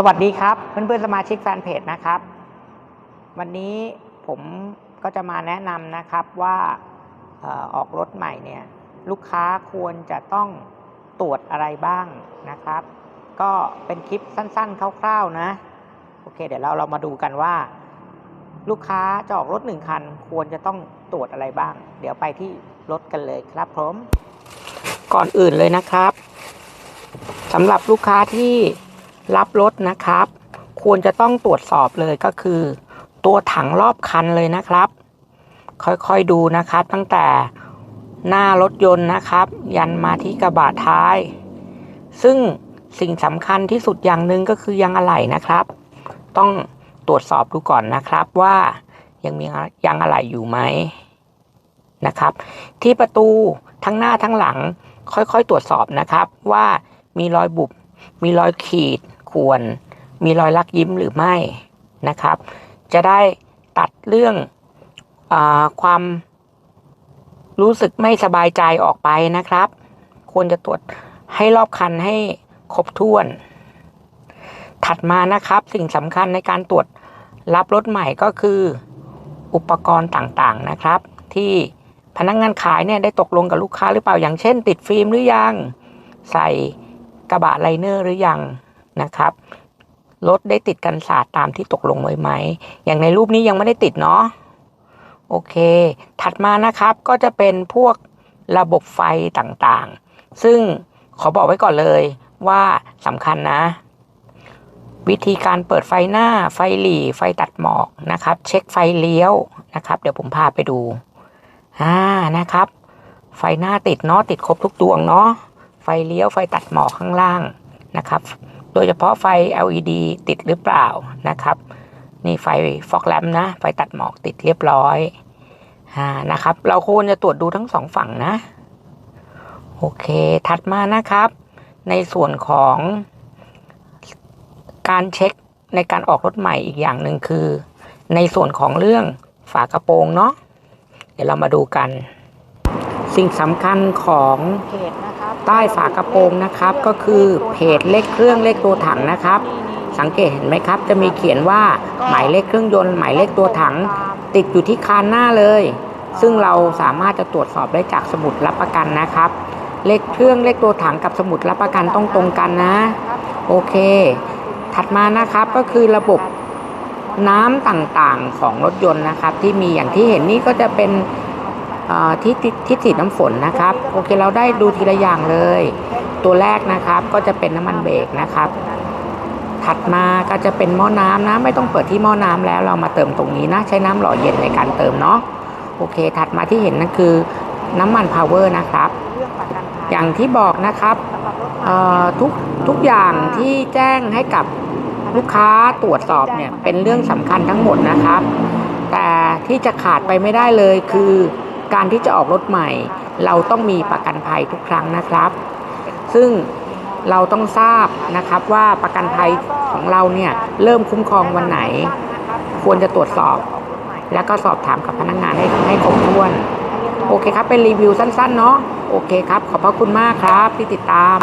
สวัสดีครับ เพื่อนๆสมาชิกแฟนเพจนะครับ วันนี้ผมก็จะมาแนะนำนะครับว่าออออกรถใหม่เนี่ยลูกค้าควรจะต้องตรวจอะไรบ้างนะครับ ก็เป็นคลิปสั้นๆ คร่าวๆนะโอเค เดี๋ยวเราเรามาดูกันว่า ลูกค้าจะออกรถหนึ่งคัน ควรจะต้องตรวจอะไรบ้าง เดี๋ยวไปที่รถกันเลยครับผมก่อนอื่นเลยนะครับสำหรับลูกค้าที่ รับรถนะครับ ควรจะต้องตรวจสอบเลยก็คือ ตัวถังรอบคันเลยนะครับ ค่อยๆดูนะครับ ตั้งแต่หน้ารถยนต์นะครับ ยันมาที่กระบะท้าย ซึ่งสิ่งสำคัญที่สุดอย่างหนึ่งก็คือยางอะไหล่นะครับ ต้องตรวจสอบดูก่อนนะครับว่ายังมียางอะไหล่อยู่ไหมนะครับ ที่ประตูทั้งหน้าทั้งหลังค่อยๆ ตรวจสอบนะครับว่ามีรอยบุบ มีรอยขีด ข่วนมีรอยลักยิ้มหรือไม่นะครับ จะได้ตัดเรื่องอความรู้สึกไม่สบายใจออกไปนะครับ ควรจะตรวจให้รอบคันให้ครบถ้วน ถัดมานะครับสิ่งสำคัญในการตรวจรับรถใหม่ก็คืออุปกรณ์ต่างๆนะครับ ที่พนักงานขายเนี่ยได้ตกลงกับลูกค้าหรือเปล่าอย่างเช่น ติดฟิล์มหรือยัง ใส่กระบะไลเนอร์หรือยัง นะครับรถได้ติดกันสาดตามที่ตกลงไว้ไหม อย่างในรูปนี้ยังไม่ได้ติดเนาะ โอเค ถัดมานะครับก็จะเป็นพวกระบบไฟต่างๆ ซึ่งขอบอกไว้ก่อนเลยว่าสำคัญนะ วิธีการเปิดไฟหน้า ไฟหลีไฟตัดหมอกนะครับ เช็คไฟเลี้ยวนะครับ เดี๋ยวผมพาไปดูอ่านะครับ ไฟหน้าติดเนาะติดครบทุกดวงเนาะ ไฟเลี้ยวไฟตัดหมอกข้างล่างนะครับ โดยเฉพาะไฟ LED ติดหรือเปล่านะครับ นี่ไฟฟอกแลมนะ ไฟตัดหมอกติดเรียบร้อยอ่านะครับ เราควรจะตรวจดูทั้งสองฝั่งนะ โอเค ถัดมานะครับ ในส่วนของการเช็คในการออกรถใหม่อีกอย่างหนึ่งคือ ในส่วนของเรื่องฝากระโปรงเนาะเดี๋ยวเรามาดูกัน สิ่งสำคัญของใต้ฝากระโปรงนะครับ ก็คือเพจเลขเครื่องเลขตัวถังนะครับ สังเกตเห็นไหมครับ จะมีเขียนว่าหมายเลขเครื่องยนต์หมายเลขตัวถัง ติดอยู่ที่คานหน้าเลย ซึ่งเราสามารถจะตรวจสอบได้จากสมุดรับประกันนะครับ เลขเครื่องเลขตัวถังกับสมุดรับประกันต้องตรงกันนะ โอเค ถัดมานะครับก็คือระบบน้ำต่างๆของรถยนต์นะครับ ที่มีอย่างที่เห็นนี่ก็จะเป็นเอ่อ ที่ที่ที่ฉีน้ำฝนนะครับ โอเคเราได้ดูทีละอย่างเลย ตัวแรกนะครับก็จะเป็นน้ำมันเบรกนะครับ ถัดมาก็จะเป็นหม้อน้ำนะไม่ต้องเปิดที่หม้อน้ำแล้วเรามาเติมตรงนี้นะใช้น้ำหล่อเย็นในการเติมเนาะโอเค ถัดมาที่เห็นนั่นคือน้ำมันพาวเวอร์นะครับอย่างที่บอกนะครับทุกทุกอย่างที่แจ้งให้กับลูกค้าตรวจสอบเนี่ยเป็นเรื่องสำคัญทั้งหมดนะครับ แต่ที่จะขาดไปไม่ได้เลยคือ การที่จะออกรถใหม่ เราต้องมีประกันภัยทุกครั้งนะครับ ซึ่งเราต้องทราบนะครับว่าประกันภัยของเราเนี่ยเริ่มคุ้มครองวันไหน ควรจะตรวจสอบ แล้วก็สอบถามกับพนักงานให้ให้ครบถ้วน โอเคครับ เป็นรีวิวสั้นๆเนาะโอเคครับ ขอบพระคุณมากครับที่ติดตาม